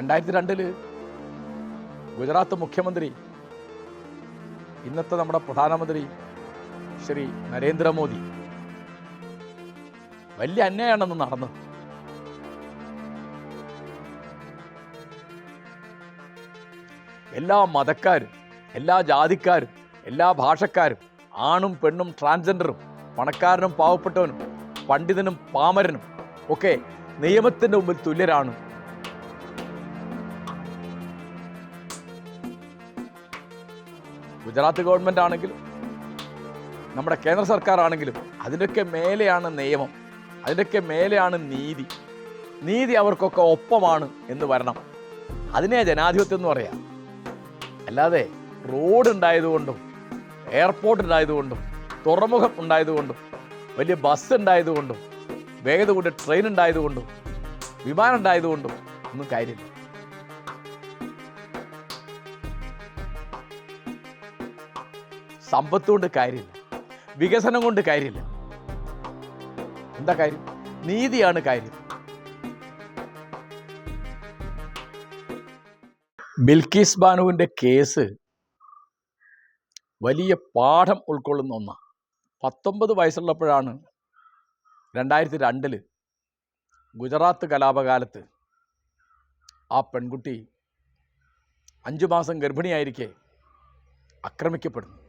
രണ്ടായിരത്തി രണ്ടിൽ ഗുജറാത്ത് മുഖ്യമന്ത്രി ഇന്നത്തെ നമ്മുടെ പ്രധാനമന്ത്രി ശ്രീ നരേന്ദ്രമോദി. വലിയ അന്യായമാണെന്ന് നടന്നത് എല്ലാ മതക്കാരും എല്ലാ ജാതിക്കാരും എല്ലാ ഭാഷക്കാരും ആണും പെണ്ണും ട്രാൻസ്ജെൻഡറും പണക്കാരനും പാവപ്പെട്ടവനും പണ്ഡിതനും പാമരനും ഒക്കെ നിയമത്തിന്റെ മുമ്പിൽ തുല്യരാണ്. ഗുജറാത്ത് ഗവൺമെന്റ് ആണെങ്കിലും നമ്മുടെ കേന്ദ്ര സർക്കാർ ആണെങ്കിലും അതിന്റെയൊക്കെ മേലെയാണ് നിയമം. അതിന്റെയൊക്കെ മേലെയാണ് നീതി. നീതി അവർക്കൊക്കെ ഒപ്പമാണ് എന്ന് വരണം. അതിനെ ജനാധിപത്യം എന്ന് പറയാം. അല്ലാതെ റോഡ് ഉണ്ടായതുകൊണ്ടും എയർപോർട്ട് ഉണ്ടായതുകൊണ്ടും തുറമുഖം ഉണ്ടായതുകൊണ്ടും വലിയ ബസ് ഉണ്ടായതുകൊണ്ടും വേഗത കൂടിയ ട്രെയിൻ ഉണ്ടായതുകൊണ്ടും വിമാനം ഉണ്ടായതുകൊണ്ടും ഒന്നും കാര്യമില്ല. സമ്പത്ത് കൊണ്ട് കാര്യമില്ല. വികസനം കൊണ്ട് കാര്യമില്ല. എന്താ കാര്യം? നീതിയാണ് കാര്യം. ബിൽക്കീസ് ബാനുവിന്റെ കേസ് വലിയ പാഠം ഉൾക്കൊള്ളുന്ന ഒന്നാണ് പത്തൊമ്പത് വയസ്സുള്ളപ്പോഴാണ് രണ്ടായിരത്തി രണ്ടിൽ ഗുജറാത്ത് കലാപകാലത്ത് ആ പെൺകുട്ടി അഞ്ചു മാസം ഗർഭിണിയായിരിക്കെ ആക്രമിക്കപ്പെടുന്നു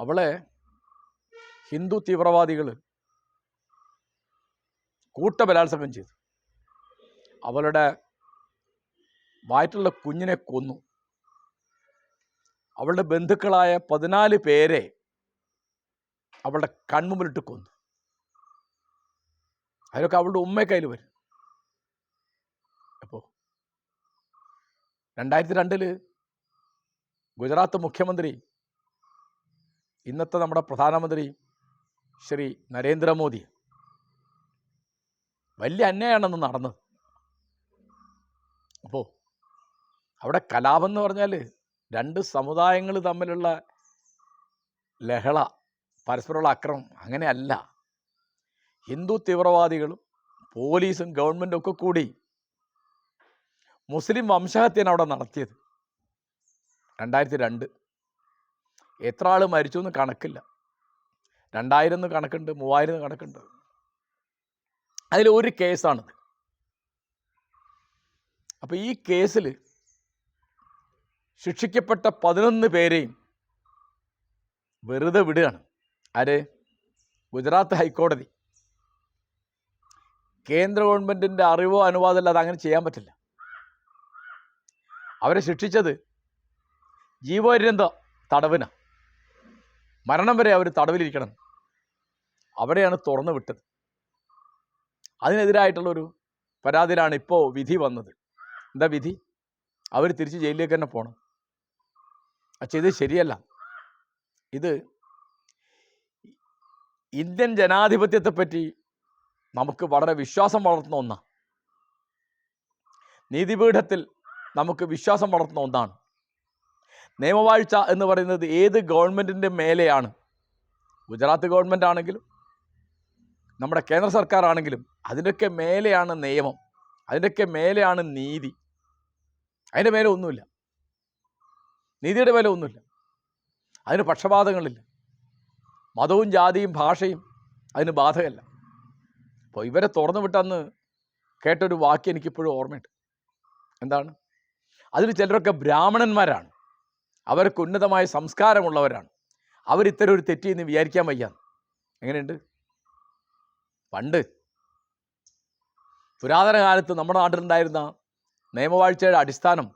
അവളെ ഹിന്ദു തീവ്രവാദികൾ കൂട്ടബലാത്സംഗം ചെയ്തു. അവളുടെ വയറ്റുള്ള കുഞ്ഞിനെ കൊന്നു. അവളുടെ ബന്ധുക്കളായ പതിനാല് പേരെ അവളുടെ കൺമുമ്പിലിട്ട് കൊന്നു. അതിലൊക്കെ അവളുടെ ഉമ്മ കയ്യിൽ വരും. അപ്പോൾ രണ്ടായിരത്തി രണ്ടിൽ ഗുജറാത്ത് മുഖ്യമന്ത്രി ഇന്നത്തെ നമ്മുടെ പ്രധാനമന്ത്രി ശ്രീ നരേന്ദ്രമോദി വലിയ അന്യായാണെന്ന് നടന്നത്. അപ്പോൾ അവിടെ കലാപം എന്ന് പറഞ്ഞാൽ രണ്ട് സമുദായങ്ങൾ തമ്മിലുള്ള ലഹള പരസ്പരമുള്ള അക്രമം അങ്ങനെയല്ല. ഹിന്ദു തീവ്രവാദികളും പോലീസും ഗവൺമെന്റും ഒക്കെ കൂടി മുസ്ലിം വംശഹത്യയാണ് അവിടെ നടത്തിയത്. രണ്ടായിരത്തി രണ്ട് എത്ര ആൾ മരിച്ചു എന്ന് കണക്കില്ല. രണ്ടായിരം എന്ന് കണക്കുണ്ട് മൂവായിരം എന്ന് കണക്കുണ്ട്. അതിൽ ഒരു കേസാണിത്. അപ്പോൾ ഈ കേസിൽ ശിക്ഷിക്കപ്പെട്ട പതിനൊന്ന് പേരെയും വെറുതെ വിടുകയാണ്. ആര്? ഗുജറാത്ത് ഹൈക്കോടതി. കേന്ദ്ര ഗവൺമെന്റിന്റെ അറിവോ അനുവാദമോ അത് അങ്ങനെ ചെയ്യാൻ പറ്റില്ല. അവരെ ശിക്ഷിച്ചത് ജീവപര്യന്ത തടവിന. മരണം വരെ അവർ തടവിലിരിക്കണം. അവിടെയാണ് തുറന്നു വിട്ടത്. അതിനെതിരായിട്ടുള്ളൊരു പരാതിയിലാണ് ഇപ്പോൾ വിധി വന്നത്. എന്താ വിധി? അവർ തിരിച്ച് ജയിലിലേക്ക് തന്നെ പോകണം പക്ഷേ ഇത് ശരിയല്ല. ഇത് ഇന്ത്യൻ ജനാധിപത്യത്തെ പറ്റി നമുക്ക് വളരെ വിശ്വാസം വളർത്തുന്ന ഒന്നാണ് നീതിപീഠത്തിൽ നമുക്ക് വിശ്വാസം വളർത്തുന്ന ഒന്നാണ്. നിയമവാഴ്ച എന്ന് പറയുന്നത് ഏത് ഗവൺമെന്റിന്റെ മേലെയാണ്? ഗുജറാത്ത് ഗവൺമെന്റ് ആണെങ്കിലും നമ്മുടെ കേന്ദ്ര സർക്കാർ ആണെങ്കിലും അതിന്റെയൊക്കെ മേലെയാണ് നിയമം. അതിന്റെയൊക്കെ മേലെയാണ് നീതി. അതിന്റെ മേലെ ഒന്നുമില്ല. നീതിയുടെ മേലെ ഒന്നുമില്ല. അതിന് പക്ഷപാതങ്ങളില്ല. മതവും ജാതിയും ഭാഷയും അതിന് ബാധകമല്ല അപ്പോൾ ഇവരെ തുറന്നു വിട്ടെന്ന് കേട്ടൊരു വാക്യം എനിക്കിപ്പോഴും ഓർമ്മയുണ്ട്. എന്താണ്? അതിൽ ചിലരൊക്കെ ബ്രാഹ്മണന്മാരാണ്. അവർക്ക് ഉന്നതമായ സംസ്കാരമുള്ളവരാണ്. അവരിത്തരം ഒരു തെറ്റി എന്ന് വിചാരിക്കാൻ വയ്യ. എങ്ങനെയുണ്ട്? പണ്ട് പുരാതന കാലത്ത് നമ്മുടെ നാട്ടിലുണ്ടായിരുന്ന നിയമവാഴ്ചയുടെ അടിസ്ഥാനം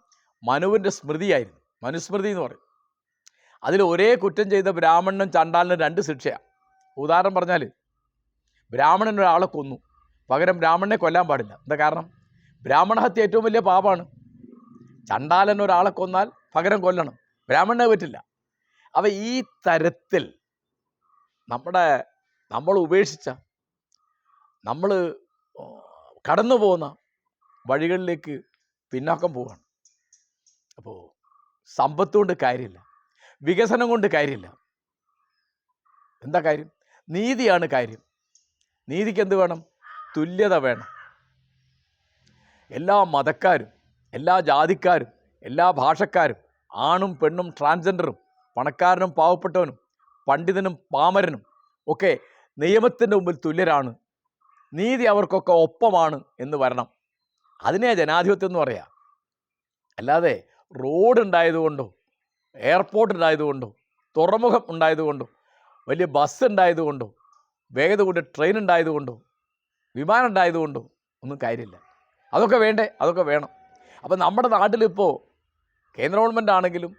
മനുവിന്റെ സ്മൃതിയായിരുന്നു. മനുസ്മൃതി എന്ന് പറയും. അതിൽ ഒരേ കുറ്റം ചെയ്ത ബ്രാഹ്മണനും ചണ്ടാലിനും രണ്ട് ശിക്ഷയാണ് ഉദാഹരണം പറഞ്ഞാൽ ബ്രാഹ്മണൻ ഒരാളെ കൊന്നു. പകരം ബ്രാഹ്മണനെ കൊല്ലാൻ പാടില്ല. എന്താ കാരണം? ബ്രാഹ്മണഹത്യ ഏറ്റവും വലിയ പാപമാണ്. ചണ്ടാലൻ ഒരാളെ കൊന്നാൽ പകരം കൊല്ലണം. ബ്രാഹ്മണനെ പറ്റില്ല. അവ ഈ തരത്തിൽ നമ്മുടെ നമ്മൾ ഉപേക്ഷിച്ച നമ്മൾ കടന്നു പോകുന്ന വഴികളിലേക്ക് പിന്നാക്കം പോവുകയാണ് അപ്പോൾ സമ്പത്ത് കൊണ്ട് കാര്യമില്ല. വികസനം കൊണ്ട് കാര്യമില്ല. എന്താ കാര്യം? നീതിയാണ് കാര്യം. നീതിക്ക് എന്ത് വേണം? തുല്യത വേണം. എല്ലാ മതക്കാരും എല്ലാ ജാതിക്കാരും എല്ലാ ഭാഷക്കാരും ആണും പെണ്ണും ട്രാൻസ്ജെൻഡറും പണക്കാരനും പാവപ്പെട്ടവനും പണ്ഡിതനും പാമരനും ഒക്കെ നിയമത്തിന്റെ മുമ്പിൽ തുല്യരാണ്. നീതി അവർക്കൊക്കെ ഒപ്പമാണ് എന്ന് വരണം. അതിനെ ജനാധിപത്യം എന്ന് പറയാം. അല്ലാതെ റോഡ് ഉണ്ടായതുകൊണ്ടോ എയർപോർട്ട് ഉണ്ടായതുകൊണ്ടോ തുറമുഖം ഉണ്ടായതുകൊണ്ടോ വലിയ ബസ് ഉണ്ടായതുകൊണ്ടോ വേഗത കൂടിയ ട്രെയിൻ ഉണ്ടായതുകൊണ്ടോ വിമാനം ഉണ്ടായതുകൊണ്ടോ ഒന്നും കാര്യമില്ല. അതൊക്കെ വേണ്ടേ? അതൊക്കെ വേണം. അപ്പം നമ്മുടെ നാട്ടിലിപ്പോൾ കേന്ദ്ര ഗവൺമെന്റ് ആണെങ്കിലും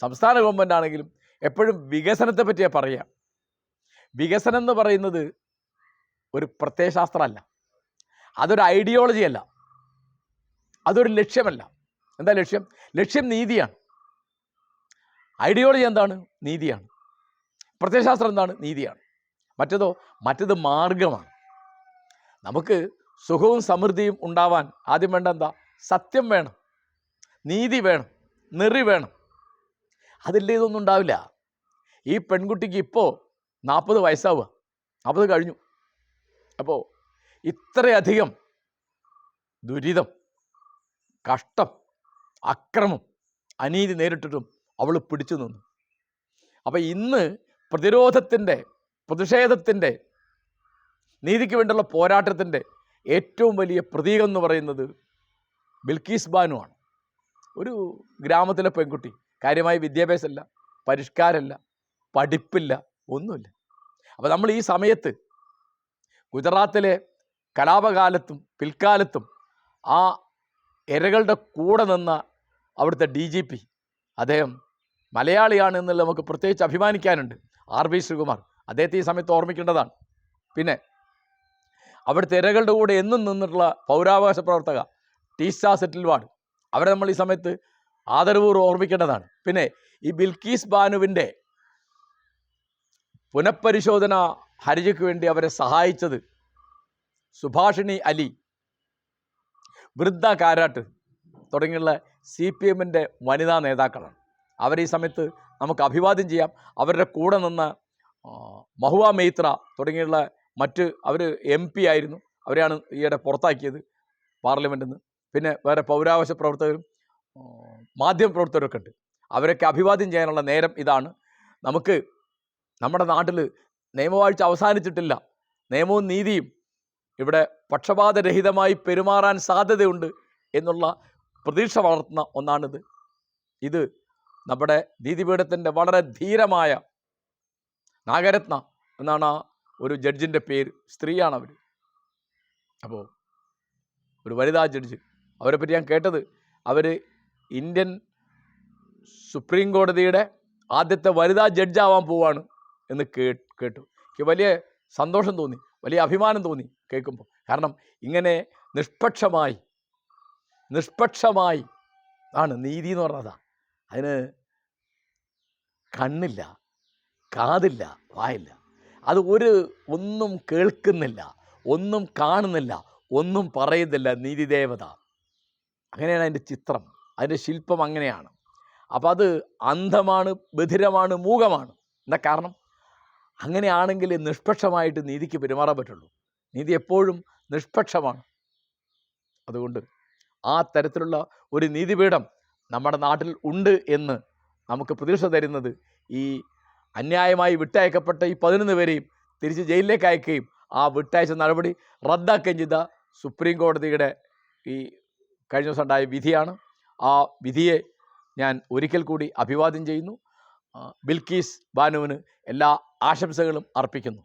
സംസ്ഥാന ഗവൺമെന്റ് ആണെങ്കിലും എപ്പോഴും വികസനത്തെ പറ്റിയാണ് പറയുക വികസനം എന്ന് പറയുന്നത് ഒരു പ്രത്യയശാസ്ത്രമല്ല. അതൊരു ഐഡിയോളജി അല്ല. അതൊരു ലക്ഷ്യമല്ല. എന്താ ലക്ഷ്യം? ലക്ഷ്യം നീതിയാണ്. ഐഡിയോളജി എന്താണ്? നീതിയാണ്. പ്രത്യയശാസ്ത്രം എന്താണ്? നീതിയാണ്. മറ്റേതോ മറ്റേത് മാർഗമാണ് നമുക്ക് സുഖവും സമൃദ്ധിയും ഉണ്ടാവാൻ ആദ്യം വേണ്ട എന്താ സത്യം വേണം. നീതി വേണം നെറി വേണം. അതില്ലേ ഇതൊന്നും ഉണ്ടാവില്ല. ഈ പെൺകുട്ടിക്ക് ഇപ്പോൾ നാൽപ്പത് വയസ്സാവുക. നാൽപ്പത് കഴിഞ്ഞു. അപ്പോൾ ഇത്രയധികം ദുരിതം കഷ്ടം അക്രമം അനീതി നേരിട്ടിട്ടും അവൾ പിടിച്ചു നിന്നു. അപ്പോൾ ഇന്ന് പ്രതിരോധത്തിന്റെ പ്രതിഷേധത്തിന്റെ നീതിക്ക് വേണ്ടിയുള്ള പോരാട്ടത്തിന്റെ ഏറ്റവും വലിയ പ്രതീകം എന്ന് പറയുന്നത് ബിൽക്കീസ് ബാനുവാണ്. ഒരു ഗ്രാമത്തിലെ പെൺകുട്ടി. കാര്യമായ വിദ്യാഭ്യാസമല്ല പരിഷ്കാരമല്ല പഠിപ്പില്ല ഒന്നുമില്ല. അപ്പോൾ നമ്മൾ ഈ സമയത്ത് ഗുജറാത്തിലെ കലാപകാലത്തും പിൽക്കാലത്തും ആ ഇരകളുടെ കൂടെ നിന്ന അവിടുത്തെ ഡി ജി പി അദ്ദേഹം മലയാളിയാണ് എന്നുള്ള നമുക്ക് പ്രത്യേകിച്ച് അഭിമാനിക്കാനുണ്ട്. R B Sreekumar. അദ്ദേഹത്തെ ഈ സമയത്ത് ഓർമ്മിക്കേണ്ടതാണ്. പിന്നെ അവിടുത്തെ ഇരകളുടെ കൂടെ എന്നും നിന്നിട്ടുള്ള പൗരാവകാശ പ്രവർത്തക ടീസ സെറ്റിൽവാഡ്. അവരെ നമ്മൾ ഈ സമയത്ത് ആദരവൂർവം ഓർമ്മിക്കേണ്ടതാണ്. പിന്നെ ഈ ബിൽക്കീസ് ബാനുവിന്റെ പുനഃപരിശോധന ഹർജിക്ക് വേണ്ടി അവരെ സഹായിച്ചത് സുഭാഷിണി അലി വൃദ്ധ കാരാട്ട് തുടങ്ങിയുള്ള സി പി എമ്മിന്റെ വനിതാ നേതാക്കളാണ്. അവരെ ഈ സമയത്ത് നമുക്ക് അഭിവാദ്യം ചെയ്യാം. അവരുടെ കൂടെ നിന്ന മഹുവ മെയ്ത്ര തുടങ്ങിയുള്ള മറ്റ് അവർ എം പി ആയിരുന്നു. അവരെയാണ് ഈയിടെ പുറത്താക്കിയത് പാർലമെന്റിൽ നിന്ന്. പിന്നെ വേറെ പൗരാവകാശ പ്രവർത്തകരും മാധ്യമ പ്രവർത്തകരൊക്കെ ഉണ്ട്. അവരൊക്കെ അഭിവാദ്യം ചെയ്യാനുള്ള നേരം ഇതാണ്. നമുക്ക് നമ്മുടെ നാട്ടിൽ നിയമവാഴ്ച അവസാനിച്ചിട്ടില്ല. നിയമവും നീതിയും ഇവിടെ പക്ഷപാതരഹിതമായി പെരുമാറാൻ സാധ്യതയുണ്ട് എന്നുള്ള പ്രതീക്ഷ വളർത്തുന്ന ഒന്നാണിത്. ഇത് നമ്മുടെ നീതിപീഠത്തിന്റെ വളരെ ധീരമായ നാഗരത്ന എന്നാണ് ആ ഒരു ജഡ്ജിന്റെ പേര്. സ്ത്രീയാണ് അവർ അപ്പോൾ ഒരു വനിതാ ജഡ്ജ് അവരെ പറ്റി ഞാൻ കേട്ടത്. അവർ ഇന്ത്യൻ സുപ്രീം കോടതിയുടെ ആദ്യത്തെ വനിതാ ജഡ്ജാവാൻ പോവാണ് എന്ന് കേട്ടു. എനിക്ക് വലിയ സന്തോഷം തോന്നി. വലിയ അഭിമാനം തോന്നി കേൾക്കുമ്പോൾ കാരണം ഇങ്ങനെ നിഷ്പക്ഷമായി നിഷ്പക്ഷമായി ആണ് നീതി എന്ന് പറഞ്ഞതാ. അതിന് കണ്ണില്ല കാതില്ല വായില്ല. അത് ഒരു ഒന്നും കേൾക്കുന്നില്ല ഒന്നും കാണുന്നില്ല ഒന്നും പറയുന്നില്ല നീതിദേവത അങ്ങനെയാണ് അതിന്റെ ചിത്രം. അതിന്റെ ശില്പം അങ്ങനെയാണ്. അപ്പം അത് അന്ധമാണ് ബധിരമാണ് മൂകമാണ്. എന്താ കാരണം? അങ്ങനെയാണെങ്കിൽ നിഷ്പക്ഷമായിട്ട് നീതിക്ക് പെരുമാറാൻ പറ്റുള്ളൂ. നീതി എപ്പോഴും നിഷ്പക്ഷമാണ്. അതുകൊണ്ട് ആ തരത്തിലുള്ള ഒരു നീതിപീഠം നമ്മുടെ നാട്ടിൽ ഉണ്ട് എന്ന് നമുക്ക് പ്രതീക്ഷ തരുന്നത് ഈ അന്യായമായി വിട്ടയക്കപ്പെട്ട ഈ പതിനൊന്ന് പേരെയും തിരിച്ച് ജയിലിലേക്ക് അയക്കുകയും ആ വിട്ടയച്ച നടപടി റദ്ദാക്കുകയും ചെയ്ത സുപ്രീം കോടതിയുടെ ഈ കഴിഞ്ഞ ദിവസം ഉണ്ടായ വിധിയാണ്. ആ വിധിയെ ഞാൻ ഒരിക്കൽ കൂടി അഭിവാദ്യം ചെയ്യുന്നു. ബിൽക്കീസ് ബാനുവിന് എല്ലാ ആശംസകളും അർപ്പിക്കുന്നു.